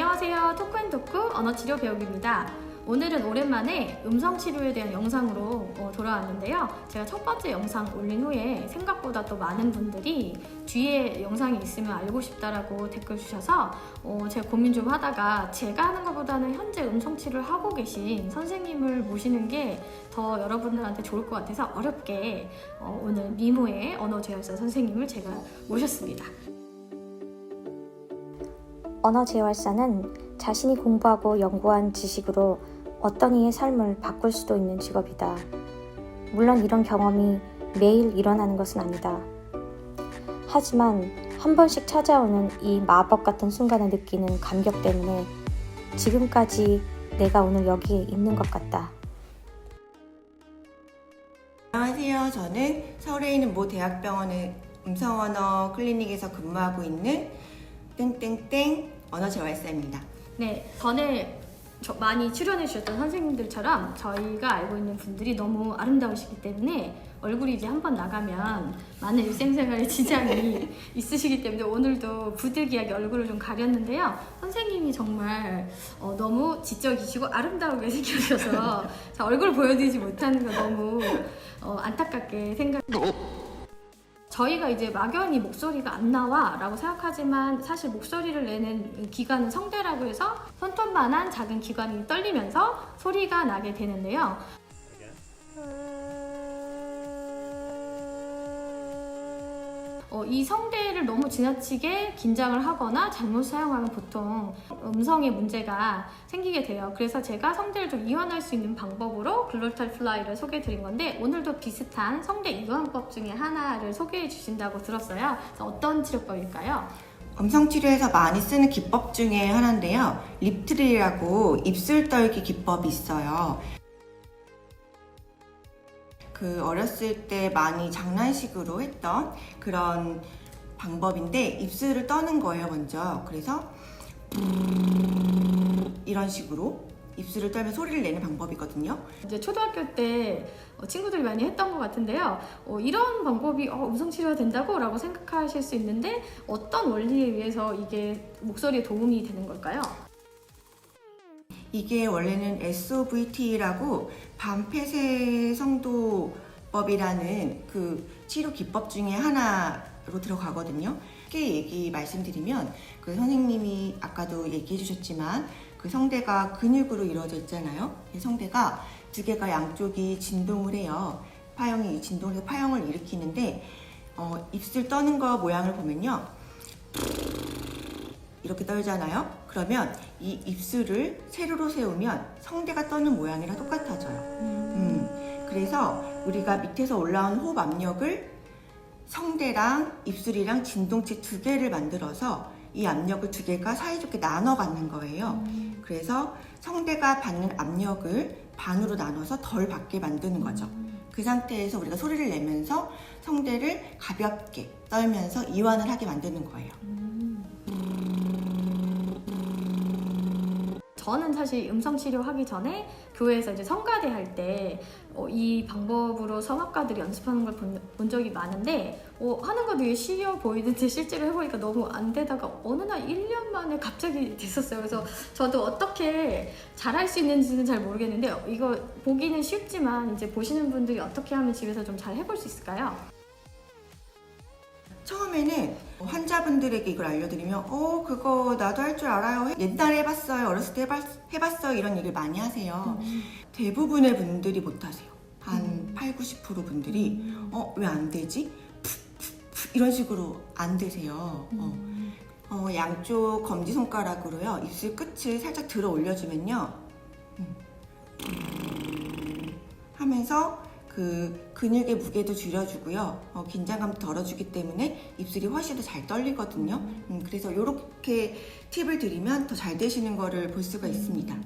안녕하세요. 토크앤토크 언어치료 배우기입니다. 오늘은 오랜만에 음성치료에 대한 영상으로 어, 돌아왔는데요. 제가 첫 번째 영상 올린 후에 생각보다 또 많은 분들이 뒤에 영상이 있으면 알고 싶다라고 댓글 주셔서 어, 제가 고민 좀 하다가 제가 하는 것보다는 현재 음성치료를 하고 계신 선생님을 모시는 게 더 여러분들한테 좋을 것 같아서 어렵게 어, 오늘 미모의 언어재활사 선생님을 제가 모셨습니다. 언어 재활사는 자신이 공부하고 연구한 지식으로 어떤 이의 삶을 바꿀 수도 있는 직업이다. 물론 이런 경험이 매일 일어나는 것은 아니다. 하지만 한 번씩 찾아오는 이 마법 같은 순간을 느끼는 감격 때문에 지금까지 내가 오늘 여기에 있는 것 같다. 안녕하세요. 저는 서울에 있는 모 대학병원의 음성언어 클리닉에서 근무하고 있는 땡땡땡 언어재활사입니다. 네, 전에 저- 많이 출연해 주셨던 선생님들처럼 저희가 알고 있는 분들이 너무 아름다우시기 때문에 얼굴이 이제 한 번 나가면 많은 일생생활에 지장이 있으시기 때문에 오늘도 부득이하게 얼굴을 좀 가렸는데요. 선생님이 정말 어, 너무 지적이시고 아름다우게 생겨셔서 자, 얼굴 보여드리지 못하는 거 너무 어, 안타깝게 생각. 저희가 이제 막연히 목소리가 안 나와 라고 생각하지만 사실 목소리를 내는 기관은 성대라고 해서 손톱만한 작은 기관이 떨리면서 소리가 나게 되는데요. 어, 이 성대를 너무 지나치게 긴장을 하거나 잘못 사용하면 보통 음성에 문제가 생기게 돼요. 그래서 제가 성대를 좀 이완할 수 있는 방법으로 글로탈 플라이를 소개해 드린 건데 오늘도 비슷한 성대 이완법 중에 하나를 소개해 주신다고 들었어요. 어떤 치료법일까요? 음성 치료에서 많이 쓰는 기법 중에 하나인데요. 립트리라고 입술 떨기 기법이 있어요. 그 어렸을 때 많이 장난식으로 했던 그런 방법인데 입술을 떠는 거예요, 먼저. 그래서 이런 식으로 입술을 떨면 소리를 내는 방법이거든요. 이제 초등학교 때 어, 친구들이 많이 했던 것 같은데요. 어, 이런 방법이 어, 음성 치료가 된다고? 라고 생각하실 수 있는데 어떤 원리에 의해서 이게 목소리에 도움이 되는 걸까요? 이게 원래는 SOVT라고 반폐쇄 성도법이라는 그 치료 기법 중에 하나로 들어가거든요. 쉽게 얘기 말씀드리면 그 선생님이 아까도 얘기해 주셨지만 그 성대가 근육으로 이루어져 있잖아요. 이 성대가 두 개가 양쪽이 진동을 해요. 파형이 이 진동을 해서 파형을 일으키는데 어, 입술 떠는 거 모양을 보면요. 이렇게 떨잖아요. 그러면 이 입술을 세로로 세우면 성대가 떠는 모양이랑 똑같아져요. 음, 그래서 우리가 밑에서 올라온 호흡 압력을 성대랑 입술이랑 진동체 두 개를 만들어서 이 압력을 두 개가 사이좋게 나눠 갖는 거예요. 그래서 성대가 받는 압력을 반으로 나눠서 덜 받게 만드는 거죠. 그 상태에서 우리가 소리를 내면서 성대를 가볍게 떨면서 이완을 하게 만드는 거예요. 저는 사실 음성 치료하기 전에 교회에서 이제 성가대 할때이 방법으로 성악가들이 연습하는 걸 본 적이 많은데 어, 하는 거 되게 쉬워 보이는데 실제로 해보니까 너무 안 되다가 어느 날 1년 만에 갑자기 됐었어요. 그래서 저도 어떻게 잘할 수 있는지는 잘 모르겠는데 이거 보기는 쉽지만 이제 보시는 분들이 어떻게 하면 집에서 좀 잘 해볼 수 있을까요? 처음에는 환자분들에게 이걸 알려드리면 어 그거 나도 할 줄 알아요. 옛날에 해봤어요. 어렸을 때 해봤, 해봤어요. 이런 얘기를 많이 하세요. 대부분의 분들이 못하세요. 한 8, 90% 분들이 어 왜 안 되지? 이런 식으로 안 되세요. 어. 어, 양쪽 검지손가락으로요. 입술 끝을 살짝 들어 올려주면요. 음. 하면서 그 근육의 무게도 줄여주고요. 어, 긴장감도 덜어주기 때문에 입술이 훨씬 더 잘 떨리거든요. 음, 그래서 이렇게 팁을 드리면 더 잘 되시는 거를 볼 수가 있습니다.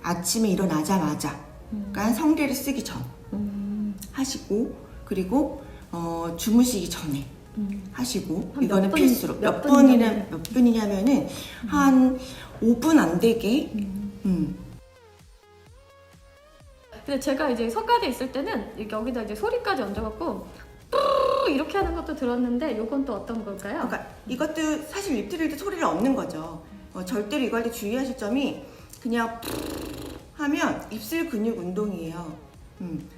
아침에 일어나자마자, 그러니까 성대를 쓰기 전 음, 하시고 그리고 어, 주무시기 전에 음. 하시고 이거는 분, 필수로 몇 몇, 분 분이나 정도? 몇 분이냐면은 한 5분 안 되게 음. 근데 제가 이제 성가대 있을 때는 여기다 이제 소리까지 얹어갖고 이렇게 하는 것도 들었는데 요건 또 어떤 걸까요? 그러니까 이것도 사실 립트릴도 소리를 얻는 거죠. 어, 절대로 이거 할때 주의하실 점이 그냥 하면 입술 근육 운동이에요. 음.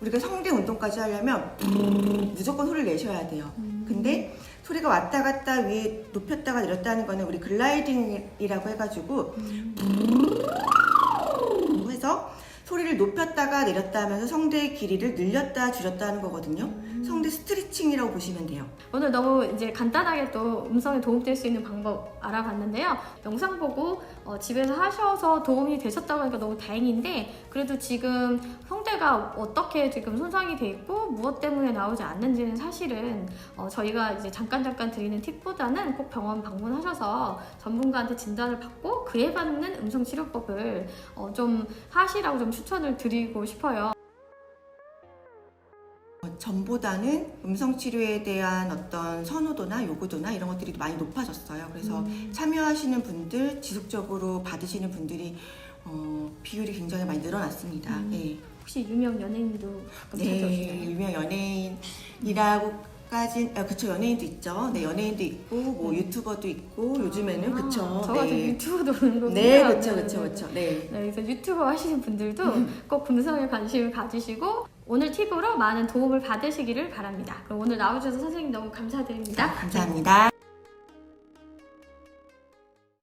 우리가 성대 운동까지 하려면 무조건 소리를 내셔야 돼요. 근데 소리가 왔다 갔다 위에 높였다가 내렸다는 거는 우리 글라이딩이라고 해가지고 해서 소리를 높였다가 내렸다 하면서 성대의 길이를 늘렸다 줄였다 하는 거거든요. 성대 스트레칭이라고 보시면 돼요. 오늘 너무 이제 간단하게 또 음성에 도움될 수 있는 방법 알아봤는데요. 영상 보고 어, 집에서 하셔서 도움이 되셨다고 하니까 너무 다행인데 그래도 지금 성대가 어떻게 지금 손상이 돼 있고 무엇 때문에 나오지 않는지는 사실은 어, 저희가 이제 잠깐 잠깐 드리는 팁보다는 꼭 병원 방문하셔서 전문가한테 진단을 받고 그에 맞는 음성 치료법을 어, 좀 하시라고 좀 추천을 드리고 싶어요. 어, 전보다는 음성 치료에 대한 어떤 선호도나 요구도나 이런 것들이 많이 높아졌어요. 그래서 음. 참여하시는 분들, 지속적으로 받으시는 분들이 어, 비율이 굉장히 많이 늘어났습니다. 음. 네. 혹시 유명 연예인도 가끔 네, 찾아오시나요? 유명 연예인이라고 까지, 아, 그쵸, 연예인도 있죠. 네, 연예인도 있고, 뭐 네. 유튜버도 있고, 요즘에는, 아, 그쵸. 저 같은 네. 유튜브도 보는 거군요. 네, 그쵸, 네, 그쵸, 네, 그쵸. 네. 네, 그래서 유튜버 하시는 분들도 음. 꼭 금성에 관심을 가지시고 오늘 팁으로 많은 도움을 받으시기를 바랍니다. 그럼 오늘 나와주셔서 선생님 너무 감사드립니다. 감사합니다.